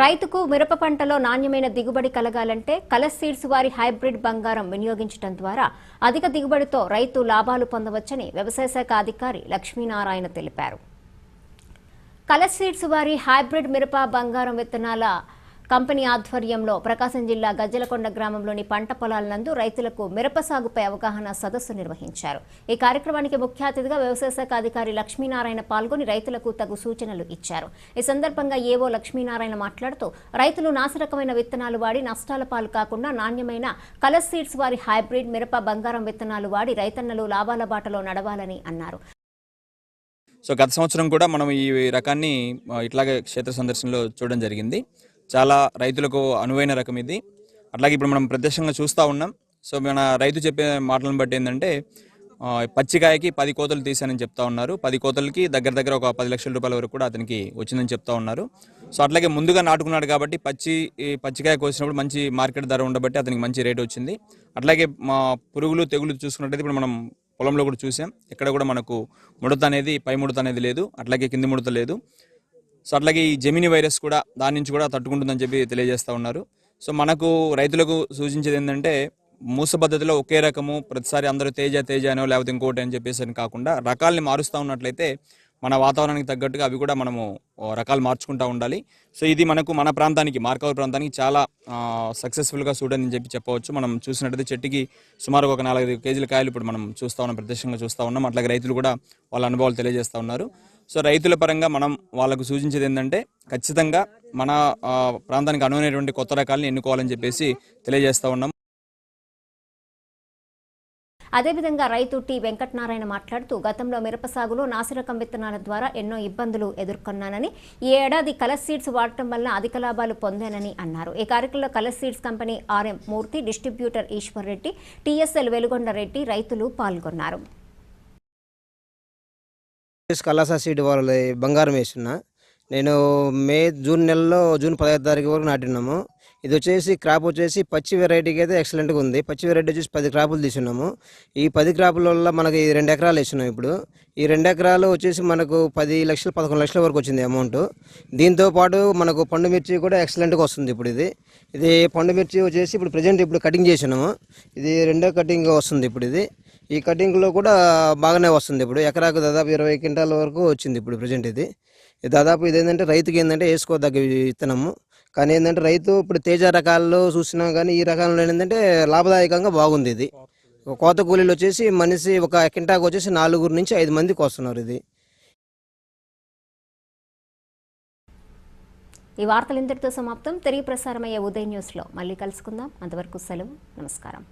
రైతుకు మిరప పంటలో నాణ్యమైన దిగుబడి కలగాలంటే కలర్ సీడ్స్ వారి హైబ్రిడ్ బంగారం వినియోగించడం ద్వారా అధిక దిగుబడితో రైతు లాభాలు పొందవచ్చని వ్యవసాయ శాఖ అధికారి లక్ష్మీనారాయణ తెలిపారు. కలర్ సీడ్స్ వారి హైబ్రిడ్ మిరప బంగారం విత్తనాల కంపెనీ ఆధ్వర్యంలో ప్రకాశం జిల్లా గజ్జలకొండ గ్రామంలోని పంట పొలాల నందు రైతులకు మిరప సాగుపై అవగాహన సదస్సు నిర్వహించారు. ఈ కార్యక్రమానికి ముఖ్య అతిథిగా వ్యవసాయ శాఖ అధికారి లక్ష్మీనారాయణ పాల్గొని రైతులకు తగు సూచనలు ఇచ్చారు. ఈ సందర్భంగా ఏవో లక్ష్మీనారాయణ మాట్లాడుతూ రైతులు నాసిరకమైన విత్తనాలు వాడి నష్టాల పాలు కాకుండా నాణ్యమైన కలర్ సీడ్స్ వారి హైబ్రిడ్ మిరప బంగారం విత్తనాలు వాడి రైతన్నలు లాభాల బాటలో నడవాలని అన్నారు. సో గత సంవత్సరం కూడా మనం ఈ రకాన్ని ఇట్లాగే క్షేత్ర సందర్శనలో చూడడం జరిగింది. చాలా రైతులకు అనువైన రకం ఇది. అట్లాగే ఇప్పుడు మనం ప్రత్యక్షంగా చూస్తూ ఉన్నాం. సో మన రైతు చెప్పే మాటలను బట్టి ఏంటంటే పచ్చికాయకి పది కోతలు తీశానని చెప్తా ఉన్నారు. పది కోతలకి దగ్గర దగ్గర ఒక పది లక్షల రూపాయల వరకు కూడా అతనికి వచ్చిందని చెప్తా ఉన్నారు. సో అట్లాగే ముందుగా నాటుకున్నాడు కాబట్టి పచ్చి పచ్చికాయ కోసినప్పుడు మంచి మార్కెట్ ధర ఉండబట్టి అతనికి మంచి రేట్ వచ్చింది. అట్లాగే మా పురుగులు తెగులు చూసుకున్నట్టయితే ఇప్పుడు మనం పొలంలో కూడా చూసాం. ఎక్కడ కూడా మనకు ముడత అనేది పై ముడత అనేది లేదు. అట్లాగే కింది ముడత లేదు. సో అట్లాగే ఈ జెమిని వైరస్ కూడా దాని నుంచి కూడా తట్టుకుంటుందని చెప్పి తెలియజేస్తూ ఉన్నారు. సో మనకు రైతులకు సూచించేది ఏంటంటే మూస పద్ధతిలో ఒకే రకము ప్రతిసారి అందరూ తేజ తేజ అనో లేకపోతే ఇంకోటి అని చెప్పేసి అని కాకుండా రకాల్ని మారుస్తూ ఉన్నట్లయితే మన వాతావరణానికి తగ్గట్టుగా అవి కూడా మనము రకాలు మార్చుకుంటూ ఉండాలి. సో ఇది మనకు మన ప్రాంతానికి మార్కావు ప్రాంతానికి చాలా సక్సెస్ఫుల్గా చూడని చెప్పి చెప్పవచ్చు. మనం చూసినట్టయితే చెట్టుకి సుమారు ఒక నాలుగైదు కేజీల కాయలు ఇప్పుడు మనం చూస్తూ ఉన్నాం ప్రత్యక్షంగా చూస్తూ ఉన్నాం. అట్లాగే రైతులు కూడా వాళ్ళ అనుభవాలు తెలియజేస్తూ ఉన్నారు. సో రైతుల పరంగా మనం వాళ్ళకు సూచించేది ఏంటంటే ఖచ్చితంగా మన ప్రాంతానికి అనువైనటువంటి కొత్త రకాలను ఎన్నుకోవాలని చెప్పేసి తెలియజేస్తూ ఉన్నాం. అదేవిధంగా రైతు టి. వెంకటనారాయణ మాట్లాడుతూ గతంలో మిరప సాగులో నాసిరకం విత్తనాల ద్వారా ఎన్నో ఇబ్బందులు ఎదుర్కొన్నానని ఈ ఏడాది కలర్ సీడ్స్ వాడటం వల్ల అధిక లాభాలు పొందానని అన్నారు. ఈ కార్యక్రమంలో colour seeds company RM Murthy distributor Eshwar Reddy TSL Velugonda Reddy రైతులు పాల్గొన్నారు. కలాసా సీడ్ వాళ్ళ బంగారం వేసిన నేను మే జూన్ నెలలో జూన్ పదహైదు తారీఖు వరకు నాటినాము. ఇది వచ్చేసి క్రాప్ వచ్చేసి పచ్చి వెరైటీకి అయితే ఎక్సలెంట్గా ఉంది. పచ్చి వెరైటీ వచ్చేసి పది క్రాపులు తీసున్నాము ఈ పది క్రాపుల వల్ల మనకి రెండు ఎకరాలు వేసినాం ఇప్పుడు. ఈ రెండు ఎకరాలు వచ్చేసి మనకు పది లక్షలు పదకొండు లక్షల వరకు వచ్చింది అమౌంట్ దీంతో పాటు మనకు పండు మిర్చి కూడా ఎక్సలెంట్గా వస్తుంది ఇప్పుడు ఇది. ఇది పండు మిర్చి వచ్చేసి ఇప్పుడు ప్రజెంట్ ఇప్పుడు కటింగ్ చేసినాము. ఇది రెండో కటింగ్ వస్తుంది ఇప్పుడు ఇది. ఈ కటింగ్లో కూడా బాగానే వస్తుంది ఇప్పుడు. ఎకరాకు దాదాపు ఇరవై క్వింటాల వరకు వచ్చింది ఇప్పుడు ప్రజెంట్ ఇది. దాదాపు ఇది ఏంటంటే రైతుకి ఏంటంటే వేసుకోదగ్గ విత్తనము. కానీ ఏంటంటే రైతు ఇప్పుడు తేజ రకాల్లో చూసినా కానీ ఈ రకాల్లో ఏంటంటే లాభదాయకంగా బాగుంది ఇది. కోత కూలీలు వచ్చేసి మనిషి ఒక కింటాకు వచ్చేసి నాలుగురు నుంచి ఐదు మందికి వస్తున్నారు ఇది. ఈ వార్తలు ఇంతటితో సమాప్తం. తిరిగి ప్రసారమయ్యే ఉదయం న్యూస్లో మళ్ళీ కలుసుకుందాం. అంతవరకు సెలవు. నమస్కారం.